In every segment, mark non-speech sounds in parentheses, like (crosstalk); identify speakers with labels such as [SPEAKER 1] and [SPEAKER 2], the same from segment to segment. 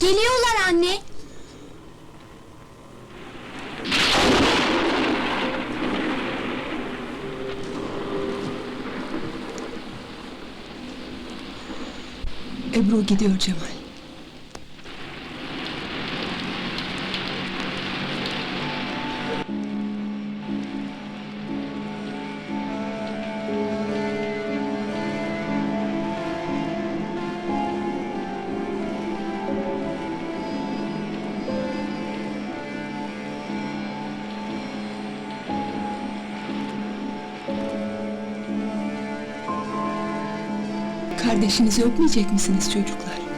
[SPEAKER 1] Geliyorlar anne.
[SPEAKER 2] Ebru gidiyor Cemal. Kardeşinizi öpmeyecek misiniz çocuklar?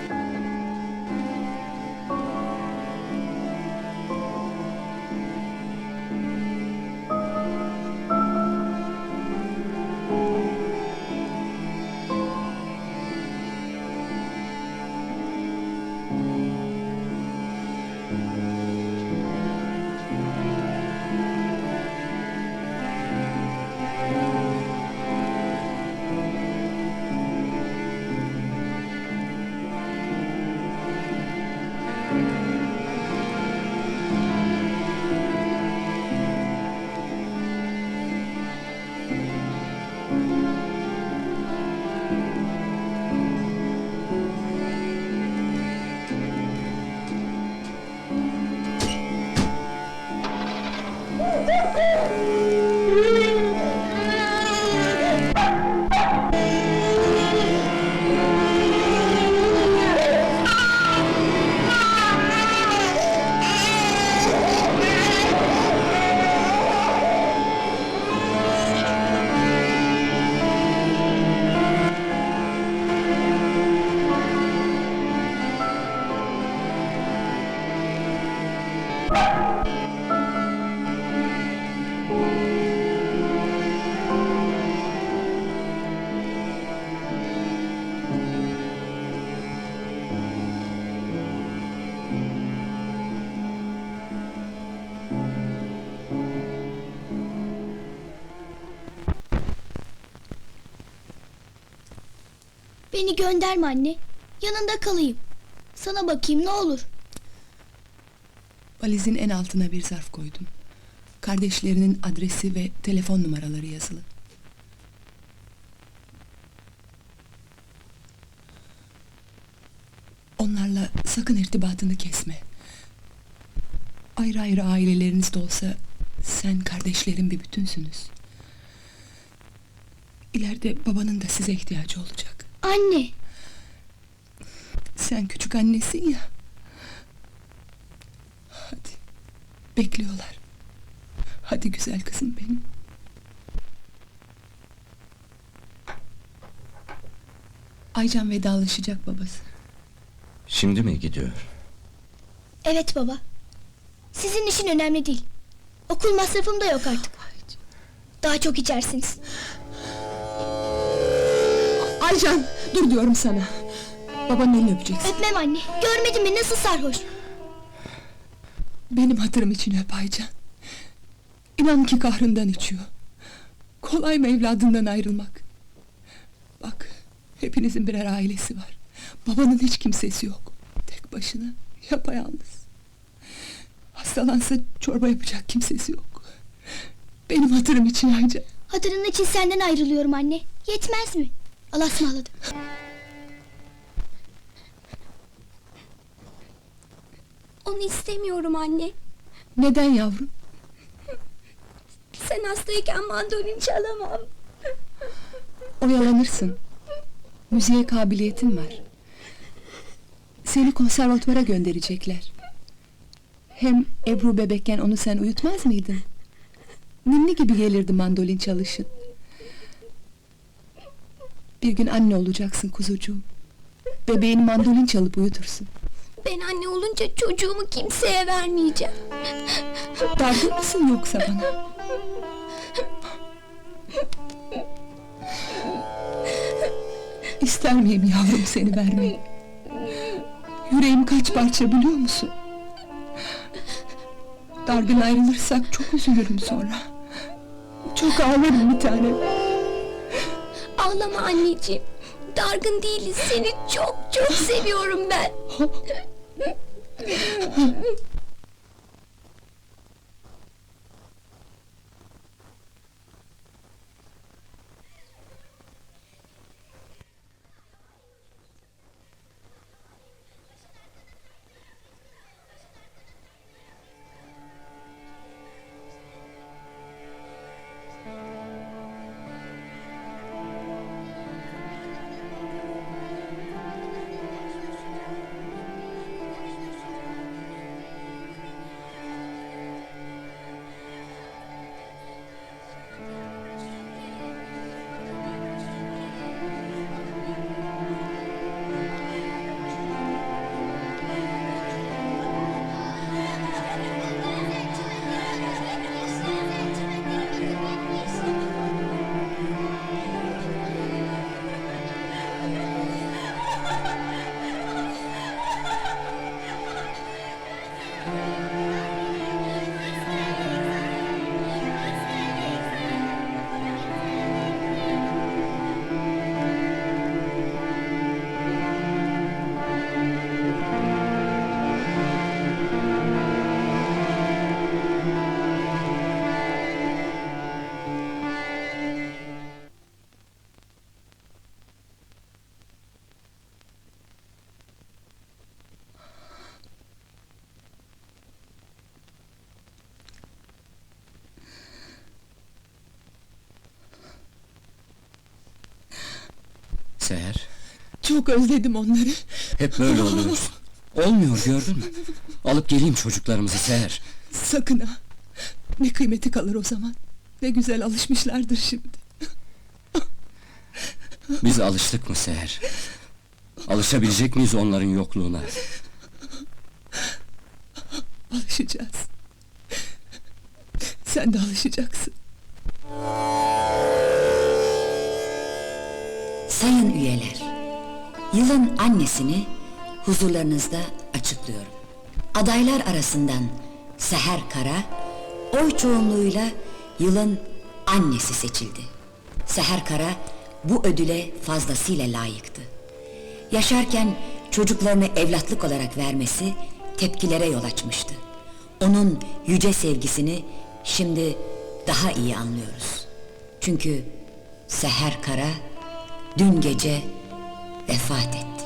[SPEAKER 1] Beni gönderme anne. Yanında kalayım. Sana bakayım ne olur.
[SPEAKER 2] Valizin en altına bir zarf koydum. Kardeşlerinin adresi ve telefon numaraları yazılı. Onlarla sakın irtibatını kesme. Ayrı ayrı aileleriniz de olsa sen kardeşlerin bir bütünsünüz. İleride babanın da size ihtiyacı olacak.
[SPEAKER 1] Anne.
[SPEAKER 2] Sen küçük annesin ya. Hadi. Bekliyorlar. Hadi güzel kızım benim. Aycan vedalaşacak babası.
[SPEAKER 3] Şimdi mi gidiyor?
[SPEAKER 1] Evet baba. Sizin işin önemli değil. Okul masrafım da yok artık. Daha çok içersiniz.
[SPEAKER 2] Aycan dur diyorum sana. Babanın elini öpeceksin.
[SPEAKER 1] Öpmem anne. Görmedin mi nasıl sarhoş?
[SPEAKER 2] Benim hatırım için öp Aycan. İnan ki kahrından içiyor. Kolay mı evladından ayrılmak? Bak, hepinizin birer ailesi var. Babanın hiç kimsesi yok. Tek başına, yapayalnız. Hastalansa çorba yapacak kimsesi yok. Benim hatırım için Aycan.
[SPEAKER 1] Hatırın için senden ayrılıyorum anne. Yetmez mi? Allah'a ısmarladık. Onu istemiyorum anne.
[SPEAKER 2] Neden yavrum?
[SPEAKER 1] Sen hastayken mandolin çalamam.
[SPEAKER 2] Oyalanırsın. Müziğe kabiliyetin var. Seni konservatuvara gönderecekler. Hem Ebru bebekken onu sen uyutmaz mıydın? Ninni gibi gelirdi mandolin çalışın. Bir gün anne olacaksın kuzucuğum. Bebeğini mandolin çalıp uyutursun.
[SPEAKER 1] Ben anne olunca çocuğumu kimseye vermeyeceğim.
[SPEAKER 2] Dargın mısın yoksa bana? İster miyim yavrum seni vermeyi? Yüreğim kaç parça biliyor musun? Dargın ayrılırsak çok üzülürüm sonra. Çok ağlarım bir tanem.
[SPEAKER 1] Ağlama anneciğim. Dargın değiliz. Seni çok çok seviyorum ben. (laughs)
[SPEAKER 3] Seher,
[SPEAKER 2] Çok özledim onları.
[SPEAKER 3] hep böyle oluyor. Olmuyor gördün mü? Alıp geleyim çocuklarımızı Seher.
[SPEAKER 2] Sakın ha. Ne kıymeti kalır o zaman. Ne güzel alışmışlardır şimdi.
[SPEAKER 3] Biz alıştık mı Seher? Alışabilecek miyiz onların yokluğuna?
[SPEAKER 2] Alışacağız. Sen de alışacaksın.
[SPEAKER 4] Sayın üyeler, yılın annesini huzurlarınızda açıklıyorum. Adaylar arasından Seher Kara, oy çoğunluğuyla yılın annesi seçildi. Seher Kara bu ödüle fazlasıyla layıktı. Yaşarken çocuklarını evlatlık olarak vermesi tepkilere yol açmıştı. Onun yüce sevgisini şimdi daha iyi anlıyoruz. Çünkü Seher Kara dün gece vefat etti.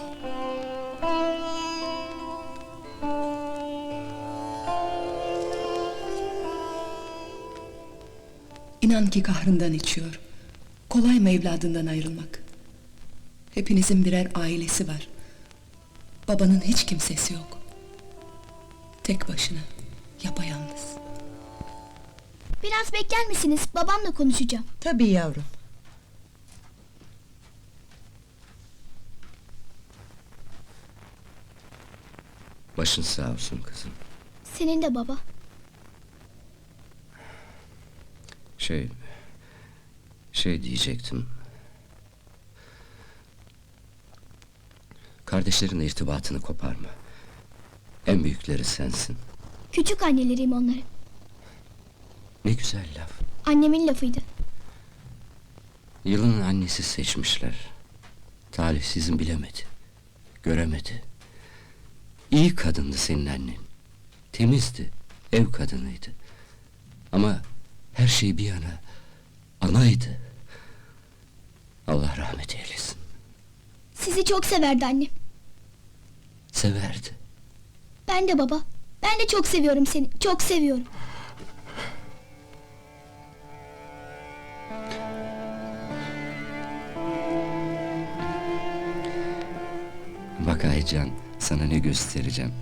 [SPEAKER 2] İnan ki kahrından içiyor. Kolay mı evladından ayrılmak? Hepinizin birer ailesi var. Babanın hiç kimsesi yok. Tek başına, yapayalnız.
[SPEAKER 1] Biraz bekler misiniz? Babamla konuşacağım.
[SPEAKER 5] Tabii yavrum.
[SPEAKER 3] Başın sağ olsun kızım.
[SPEAKER 1] Senin de baba.
[SPEAKER 3] Şey... Şey diyecektim. Kardeşlerinle irtibatını koparma. En büyükleri sensin.
[SPEAKER 1] Küçük anneleriyim onların.
[SPEAKER 3] Ne güzel laf.
[SPEAKER 1] Annemin lafıydı.
[SPEAKER 3] Yılın annesi seçmişler. Talihsizin bilemedi. Göremedi. İyi kadındı senin annen. Temizdi. Ev kadınıydı. Ama her şey bir yana anaydı. Allah rahmet eylesin.
[SPEAKER 1] Sizi çok severdi annem.
[SPEAKER 3] Severdi.
[SPEAKER 1] Ben de baba. Ben de çok seviyorum seni. Çok seviyorum.
[SPEAKER 3] Bak Aycan, sana ne göstereceğim.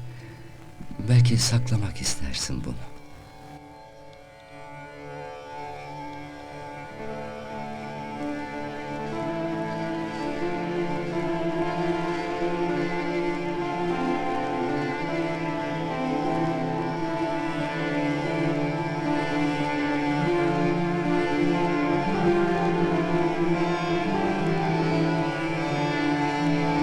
[SPEAKER 3] Belki saklamak istersin bunu.